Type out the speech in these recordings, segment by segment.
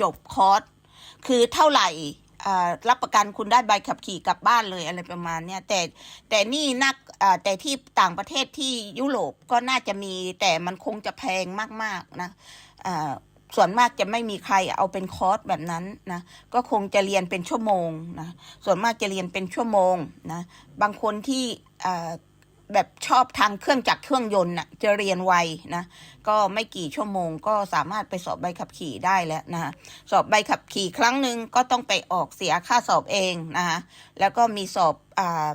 จบคอร์สคือเท่าไหร่รับประกันคุณได้ใบขับขี่กลับบ้านเลยอะไรประมาณเนี้ยแต่แต่นี่นักอ่าแต่ที่ต่างประเทศที่ยุโรปก็น่าจะมีแต่มันคงจะแพงมากๆนะส่วนมากจะไม่มีใครเอาเป็นคอร์สแบบนั้นนะก็คงจะเรียนเป็นชั่วโมงนะส่วนมากจะเรียนเป็นชั่วโมงนะบางคนที่ แบบชอบทางเครื่องจักรเครื่องยนต์น่ะจะเรียนไวนะก็ไม่กี่ชั่วโมงก็สามารถไปสอบใบขับขี่ได้แล้วนะคะสอบใบขับขี่ครั้งหนึ่งก็ต้องไปออกเสียค่าสอบเองนะคะแล้วก็มีสอบอ่า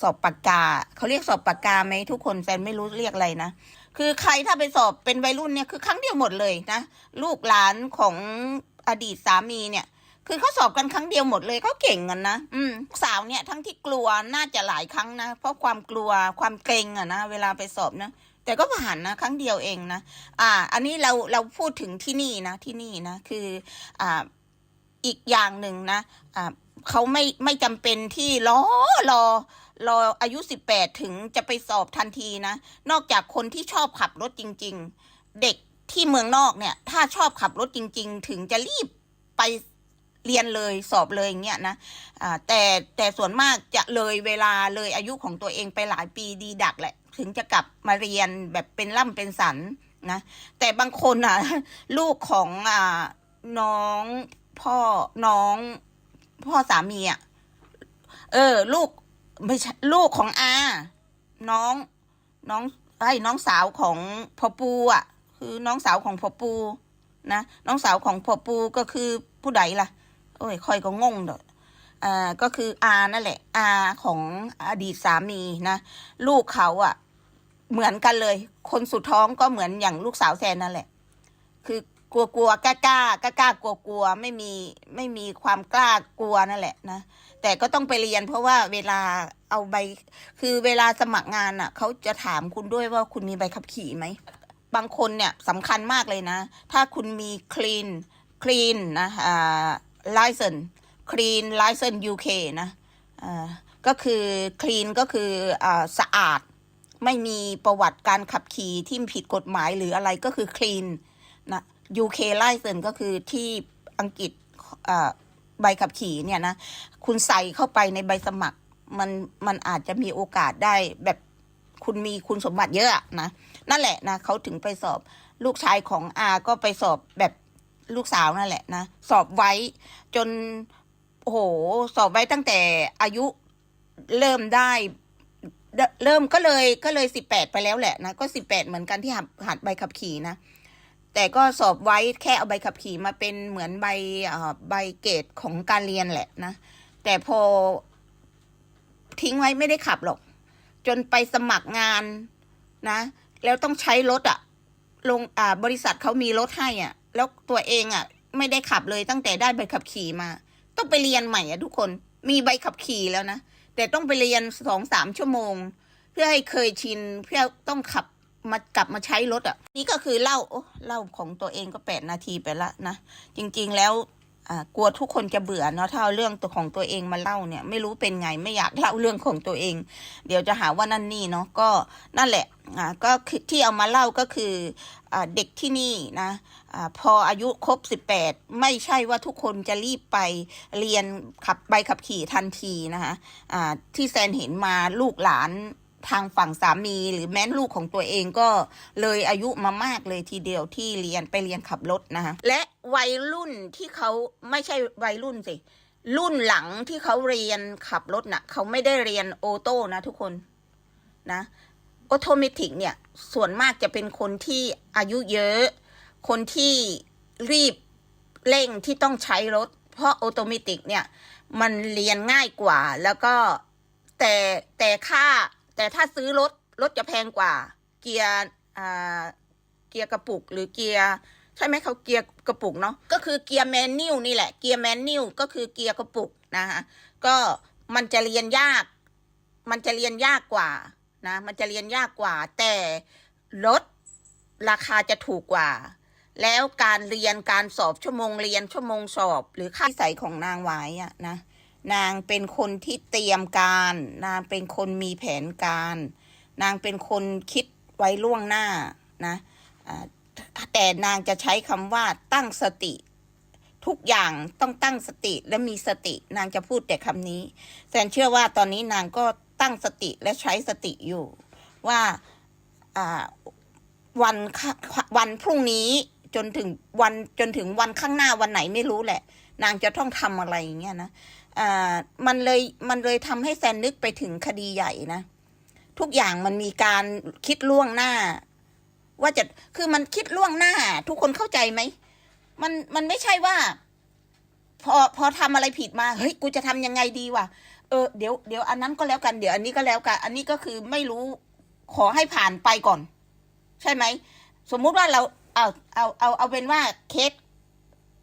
สอบปากกาเขาเรียกสอบปากกาไหมทุกคนแฟนไม่รู้เรียกอะไรนะคือใครถ้าไปสอบเป็นวัยรุ่นเนี่ยคือครั้งเดียวหมดเลยนะลูกหลานของอดีตสามีเนี่ย คือเขาสอบกันครั้งเดียวหมดเลยเขาเก่งกันนะอืมสาวเนี่ยทั้งที่กลัวน่าจะหลายครั้งนะเพราะความกลัวความเกรงอะนะเวลาไปสอบนะแต่ก็ผ่านนะครั้งเดียวเองนะอ่า อันนี้เราเราพูดถึงที่นี่นะที่นี่นะคืออ่าอีกอย่างหนึ่งนะอ่าเขาไม่ไม่จำเป็นที่รอรอรออายุสิบแปดถึงจะไปสอบทันทีนะ นอกจากคนที่ชอบขับรถจริง ๆ เด็กที่เมืองนอกเนี่ย ถ้าชอบขับรถจริง ๆ ถึงจะรีบไป เรียนเลยสอบเลยอย่างเงี้ยนะอ่าแต่แต่ส่วนมากจะเลยเวลาเลยอายุของตัวเองไปหลายปีดีดักแหละ ถึงจะกลับมาเรียนแบบเป็นล่ำเป็นสันนะแต่บางคนอะ ลูกของอ่าน้องพ่อน้องพ่อสามีอะเออ ลูกไม่ใช่ลูกของอา น้องน้องไอ้น้องสาวของพ่อปูอะ คือน้องสาวของพ่อปูนะน้องสาวของพ่อปูก็คือผู้ใดล่ะ โอ้ยคอยก็งงเด้ออ่าก็คืออานั่นแหละอาของอดีตสามีนะลูกเขาอะ่ะ เหมือนกันเลย คนสุดท้องก็เหมือนอย่างลูกสาวแซนนั่นแหละ คือกลัวกลัวกล้ากล้ากล้ากล้ากลัวกลัวไม่มีไม่มีความกล้ากลัวนั่นแหละนะแต่ก็ต้องไปเรียนเพราะว่าเวลาเอาใบ คือเวลาสมัครงานอะเขาจะถามคุณด้วยว่าคุณมีใบขับขี่ไหมบางคนเนี่ยสำคัญมากเลยนะ ถ้าคุณมี clean clean นะอ่า license clean license UK นะอ่าก็คือ clean ก็คืออ่าสะอาด ไม่มีประวัติการขับขี่ที่ผิดกฎหมายหรืออะไรก็คือ clean นะ UK license ก็คือที่อังกฤษอ่าใบขับขี่เนี่ยนะ คุณใส่เข้าไปในใบสมัคร มันมันอาจจะมีโอกาสได้แบบคุณมีคุณสมบัติเยอะนะ นั่นแหละนะเขาถึงไปสอบลูกชายของอาก็ไปสอบแบบ ลูกสาวนั่นแหละนะ สอบไว้จนโอ้โห สอบไว้ตั้งแต่อายุเริ่มได้ เริ่มก็เลยก็เลยสิบแปดไปแล้วแหละนะ ก็สิบแปดเหมือนกันที่หัดหัดใบขับขี่นะ แต่ก็สอบไว้แค่เอาใบขับขี่มาเป็นเหมือนใบใบเกรดของการเรียนแหละนะ แต่พอทิ้งไว้ไม่ได้ขับหรอก จนไปสมัครงานนะ แล้วต้องใช้รถอะลงอ่าบริษัทเขามีรถให้อะ แล้วตัวเองอะไม่ได้ขับเลยตั้งแต่ได้ใบขับขี่มา ต้องไปเรียนใหม่อะทุกคนมีใบขับขี่แล้วนะ แต่ต้องไปเรียนสองสามชั่วโมง เพื่อให้เคยชินเพื่อต้องขับมากลับมาใช้รถอะนี่ก็คือเล่าโอ้เล่าของตัวเองก็แปดนาทีไปละนะ จริง ๆ แล้ว กลัวทุกคนจะเบื่อเนาะถ้าเอาเรื่องตัวของตัวเองมาเล่าเนี่ย ไม่รู้เป็นไงไม่อยากเล่าเรื่องของตัวเอง เดี๋ยวจะหาว่านั่นนี่เนาะก็นั่นแหละอ่าก็คือที่เอามาเล่าก็คืออเด็กที่นี่นะอาพออายุครบ 18 ไม่ใช่ว่าทุกคนจะรีบไปเรียนขับใบขับขี่ทันทีนะคะอ่าที่แซนเห็นมาลูกหลาน ทางฝั่งสามีหรือแม้ลูกของตัวเองก็เลยอายุมามากเลยทีเดียวที่เรียนไปเรียนขับรถนะคะและวัยรุ่นที่เขาไม่ใช่วัยรุ่นสิ รุ่นหลังที่เขาเรียนขับรถน่ะเขาไม่ได้เรียนโอโต้นะทุกคนนะออโตเมติกเนี่ยส่วนมากจะเป็นคนที่อายุเยอะ คนที่รีบเร่งที่ต้องใช้รถ เพราะออโตเมติกเนี่ย มันเรียนง่ายกว่าแล้วก็แต่แต่ค่า แต่ถ้าซื้อรถรถจะแพงกว่า เกียร์อ่าเกียร์กระปุกหรือเกียร์ใช่ไหมเขาเกียร์กระปุกเนาะก็คือเกียร์แมนนิวนี่แหละเกียร์แมนนิวก็คือเกียร์กระปุกนะคะก็มันจะเรียนยาก มันจะเรียนยากกว่านะ มันจะเรียนยากกว่า แต่รถราคาจะถูกกว่า แล้วการเรียนการสอบชั่วโมงเรียนชั่วโมงสอบ หรือค่าใสของนางไว้อะนะ นางเป็นคนที่เตรียมการ นางเป็นคนมีแผนการ นางเป็นคนคิดไว้ล่วงหน้านะแต่นางจะใช้คำว่าตั้งสติทุกอย่างต้องตั้งสติและมีสติ นางจะพูดแต่คำนี้แซนเชื่อว่าตอนนี้นางก็ตั้งสติและใช้สติอยู่ ว่าวันวันพรุ่งนี้จนถึงวันจนถึงวันข้างหน้าวันไหนไม่รู้แหละ นางจะต้องทำอะไรอย่างเงี้ยนะ มันเลยมันเลยทำให้แซนนึกไปถึงคดีใหญ่นะ ทุกอย่างมันมีการคิดล่วงหน้า ว่าจะคือมันคิดล่วงหน้า ทุกคนเข้าใจไหมมันมันไม่ใช่ว่า พอพอทำอะไรผิดมาเฮ้ยกูจะทำยังไงดีวะเออเดี๋ยวเดี๋ยวอันนั้นก็แล้วกันเดี๋ยวอันนี้ก็แล้วกัน อันนี้ก็คือไม่รู้ขอให้ผ่านไปก่อน ใช่ไหม สมมุติว่าเราเอาเอาเอาเอาเป็นว่าเคส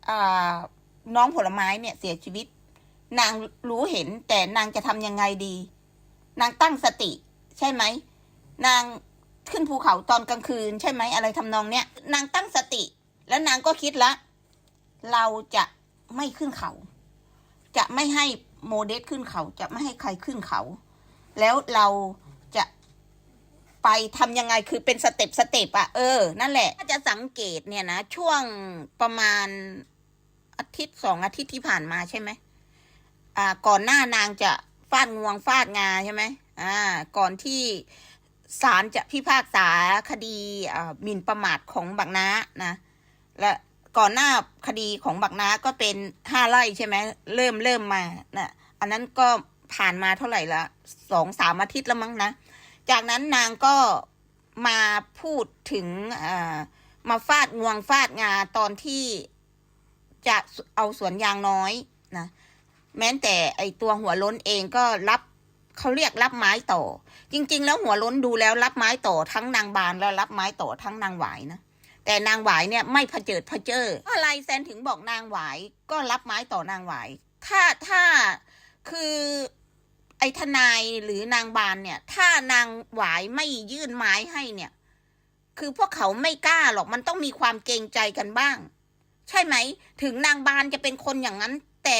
อ่าน้องผลไม้เนี่ยเสียชีวิต นางรู้เห็นแต่นางจะทำยังไงดี นางตั้งสติ ใช่ไหม นางขึ้นภูเขาตอนกลางคืน ใช่ไหมอะไรทำนองเนี้ย นางตั้งสติ แล้วนางก็คิดละ เราจะไม่ขึ้นเขา จะไม่ให้โมเดสขึ้นเขา จะไม่ให้ใครขึ้นเขา แล้วเราจะไปทำยังไงคือเป็นสเต็ปสเต็ปอะเออ นั่นแหละ ถ้าจะสังเกตเนี่ยนะ ช่วงประมาณอาทิตย์สองอาทิตย์ที่ผ่านมาใช่ไหม อ่าก่อนหน้านางจะฟาดงวงฟาดงาใช่ไหมอ่าก่อนที่ศาลจะพิพากษาคดีอ่าหมิ่นประมาทของบักน้านะและก่อนหน้าคดีของบักน้าก็เป็นห้าไร่ใช่ไหมเริ่มเริ่มมานะอันนั้นก็ผ่านมาเท่าไหร่ละสองสามอาทิตย์แล้วมั้งนะ จากนั้นนางก็มาพูดถึงอ่ามาฟาดงวงฟาดงาตอนที่จะเอาสวนยางน้อยนะ แม้แต่ไอตัวหัวล้นเองก็รับเขาเรียกรับไม้ต่อ จริง ๆ แล้วหัวล้นดูแล้วรับไม้ต่อทั้งนางบานและรับไม้ต่อทั้งนางหวายนะแต่นางหวายเนี่ยไม่ผเจิดผเจออะไรแซนถึงบอกนางหวายก็รับไม้ต่อนางหวายถ้าถ้าคือไอ้ทนายหรือนางบานเนี่ย ถ้านางหวายไม่ยื่นไม้ให้เนี่ย คือพวกเขาไม่กล้าหรอกมันต้องมีความเกรงใจกันบ้าง ใช่ไหม ถึงนางบานจะเป็นคนอย่างนั้น แต่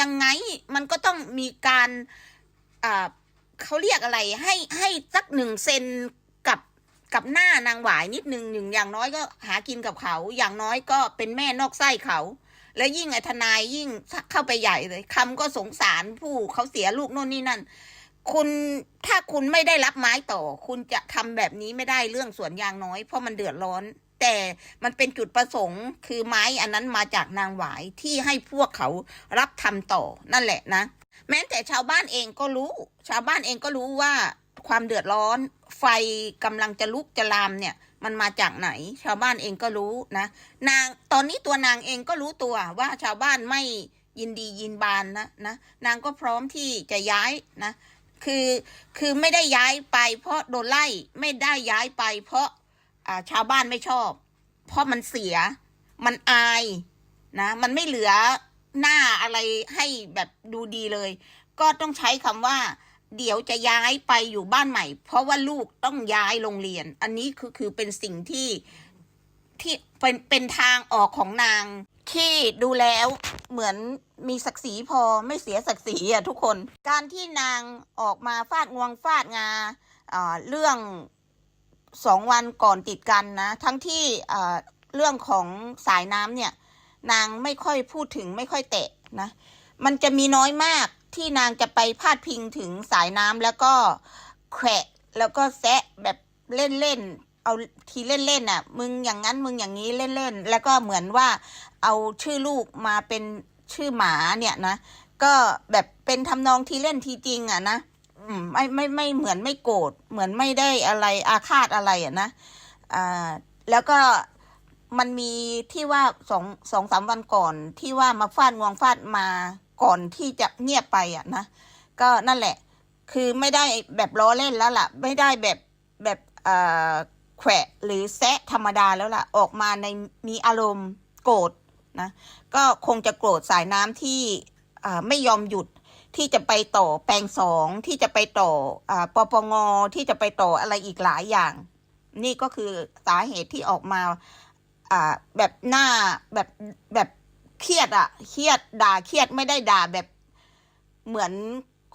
ยังไงมันก็ต้องมีการเขาเรียกอะไรให้ให้สักหนึ่งเซนกับกับหน้านางหวายนิดนึงหนึ่งอย่างน้อยก็หากินกับเขา อย่างน้อยก็เป็นแม่นอกไส้เขา แล้วยิ่งไอ้ทนายยิ่งเข้าไปใหญ่เลยคำก็สงสารผู้เขาเสียลูกโน่นนี่นั่น คุณถ้าคุณไม่ได้รับไม้ต่อ คุณจะทำแบบนี้ไม่ได้เรื่องสวนยางน้อยเพราะมันเดือดร้อน แต่มันเป็นจุดประสงค์คือไม้อันนั้นมาจากนางหวายที่ให้พวกเขารับทำต่อนั่นแหละนะ แม้แต่ชาวบ้านเองก็รู้ ชาวบ้านเองก็รู้ว่าความเดือดร้อน ไฟกำลังจะลุกจะลามเนี่ย มันมาจากไหน ชาวบ้านเองก็รู้นะ นางตอนนี้ตัวนางเองก็รู้ตัวว่าชาวบ้านไม่ยินดียินบานนะนะนางก็พร้อมที่จะย้ายนะคือคือไม่ได้ย้ายไปเพราะโดนไล่ไม่ได้ย้ายไปเพราะ ชาวบ้านไม่ชอบ เพราะมันเสีย มันอายนะ มันไม่เหลือหน้าอะไรให้แบบดูดีเลย ก็ต้องใช้คำว่า เดี๋ยวจะย้ายไปอยู่บ้านใหม่ เพราะว่าลูกต้องย้ายโรงเรียน อันนี้คือคือเป็นสิ่งที่ที่เป็นเป็นทางออกของนาง ที่ดูแล้วเหมือนมีศักดิ์ศรีพอไม่เสียศักดิ์ศรีอะทุกคน การที่นางออกมาฟาดงวงฟาดงาเรื่อง สองวันก่อนติดกันนะ ทั้งที่เรื่องของสายน้ำเนี่ย นางไม่ค่อยพูดถึงไม่ค่อยแตะนะ มันจะมีน้อยมากที่นางจะไปพาดพิงถึงสายน้ำแล้วก็แขะแล้วก็แซะแบบเล่นๆเอาทีเล่นๆอะ มึงอย่างนั้นมึงอย่างนี้เล่นๆ แล้วก็เหมือนว่าเอาชื่อลูกมาเป็นชื่อหมาเนี่ยนะ ก็แบบเป็นทำนองทีเล่นทีจริงอะนะ ไม่ไม่ไม่เหมือนไม่โกรธเหมือนไม่ได้อะไรอาฆาตอะไรอะนะอ่าแล้วก็มันมีที่ว่าสองสองสามวันก่อนที่ว่ามาฟาดงวงฟาดมาก่อนที่จะเงียบไปอะนะก็นั่นแหละ คือไม่ได้แบบล้อเล่นแล้วล่ะ ไม่ได้แบบแบบอ่อแขวะหรือแซะธรรมดาแล้วล่ะ ออกมาในมีอารมณ์โกรธนะก็คงจะโกรธสายน้ำที่อ่าไม่ยอมหยุด ที่จะไปต่อแปลงสองที่จะไปต่ออ่าปปงที่จะไปต่ออะไรอีกหลายอย่าง นี่ก็คือสาเหตุที่ออกมาอ่าแบบหน้าแบบแบบเครียดอะเครียดด่าเครียดไม่ได้ด่าแบบเหมือน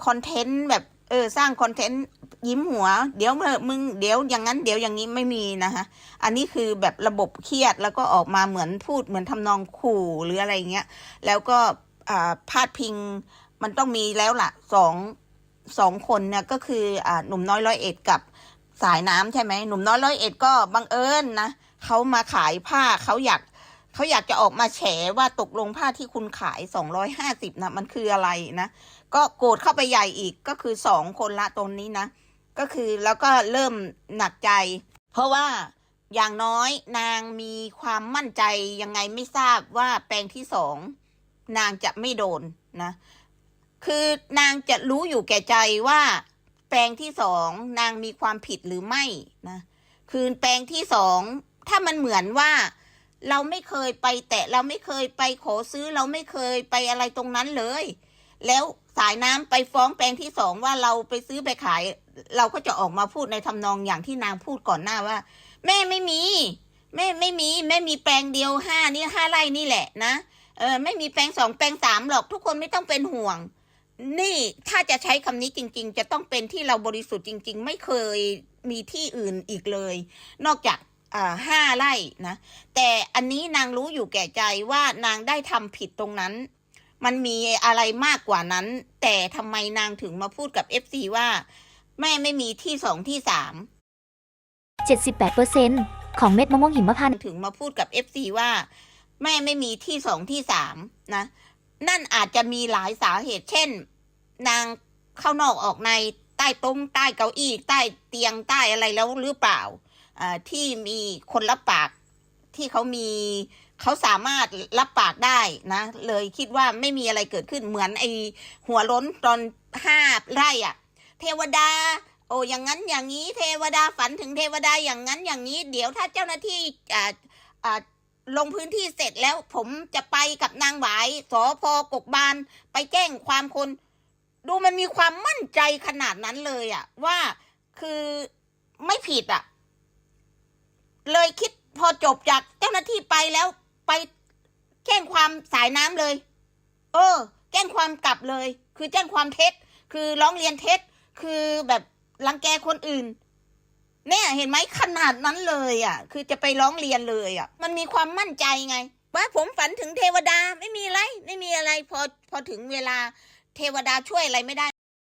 คอนเทนต์แบบเออสร้างคอนเทนต์ยิ้มหัว เดี๋ยวมึงเดี๋ยวอย่างนั้นเดี๋ยวอย่างนี้ไม่มีนะคะอันนี้คือแบบระบบเครียดแล้วก็ออกมาเหมือนพูดเหมือนทำนองขู่หรืออะไรเงี้ยแล้วก็อ่าพาดพิง มันต้องมีแล้วล่ะสองสองคนเนี่ยก็คืออ่าหนุ่มน้อยร้อยเอ็ดกับสายน้ำใช่ไหมหนุ่มน้อยร้อยเอ็ดก็บังเอิญนะเขามาขายผ้าเขาอยากเขาอยากจะออกมาแฉว่าตกลงผ้าที่คุณขายสองร้อยห้าสิบนะมันคืออะไรนะ ก็โกรธเข้าไปใหญ่อีกก็คือสองคนละตรงนี้นะ ก็คือแล้วก็เริ่มหนักใจ เพราะว่าอย่างน้อยนางมีความมั่นใจยังไงไม่ทราบว่าแปลงที่สองนางจะไม่โดนนะ คือนางจะรู้อยู่แก่ใจว่า แปลงที่สองนางมีความผิดหรือไม่นะคือแปลงที่สองถ้ามันเหมือนว่า เราไม่เคยไปแตะเราไม่เคยไปขอซื้อเราไม่เคยไปอะไรตรงนั้นเลย แล้วสายน้ำไปฟ้องแปลงที่สองว่าเราไปซื้อไปขาย เราก็จะออกมาพูดในทำนองอย่างที่นางพูดก่อนหน้าว่า แม่ไม่มีแม่ไม่มีแม่มีแปลงเดียวห้านี่ห้าไร่นี่แหละนะเออไม่มีแปลงสองแปลงสามหรอกทุกคนไม่ต้องเป็นห่วง นี่ถ้าจะใช้คำนี้จริง ๆ จะต้องเป็นที่เราบริสุทธิ์จริง ๆ ไม่เคยมีที่อื่นอีกเลย นอกจากอ่าห้าไร่นะ แต่อันนี้นางรู้อยู่แก่ใจว่านางได้ทำผิดตรงนั้น มันมีอะไรมากกว่านั้น แต่ทำไมนางถึงมาพูดกับเอฟซีว่า แม่ไม่มีที่สองที่สาม78%ของเม็ดมะม่วงหิมพานต์ถึงมาพูดกับเอฟซีว่า แม่ไม่มีที่สองที่สามนะ นั่นอาจจะมีหลายสาเหตุ เช่น นางเข้านอกออกในใต้ต้งใต้เก้าอี้ใต้เตียงใต้อะไรแล้วหรือเปล่าที่มีคนรับปากที่เขามีเขาสามารถรับปากได้นะ เลยคิดว่าไม่มีอะไรเกิดขึ้นเหมือนไอหัวล้นตอนห้าไร่อะเทวดา โอ้อย่างนั้นอย่างนี้ เทวดาฝันถึงเทวดาอย่างนั้นอย่างนี้ เดี๋ยวถ้าเจ้าหน้าที่อ่าอ่า ลงพื้นที่เสร็จแล้วผมจะไปกับนางหวายสอพกกบาลไปแจ้งความคน ดูมันมีความมั่นใจขนาดนั้นเลยอะว่าคือไม่ผิดอะเลยคิดพอจบจากเจ้าหน้าที่ไปแล้วไปแจ้งความสายน้ำเลย เออ แจ้งความกลับเลย คือแจ้งความเท็จ คือร้องเรียนเท็จ คือแบบรังแกคนอื่น เนี่ยเห็นไหมขนาดนั้นเลยอะ คือจะไปร้องเรียนเลยอะ มันมีความมั่นใจไง ว่าผมฝันถึงเทวดาไม่มีอะไร ไม่มีอะไรพอพอถึงเวลาเทวดาช่วยอะไรไม่ได้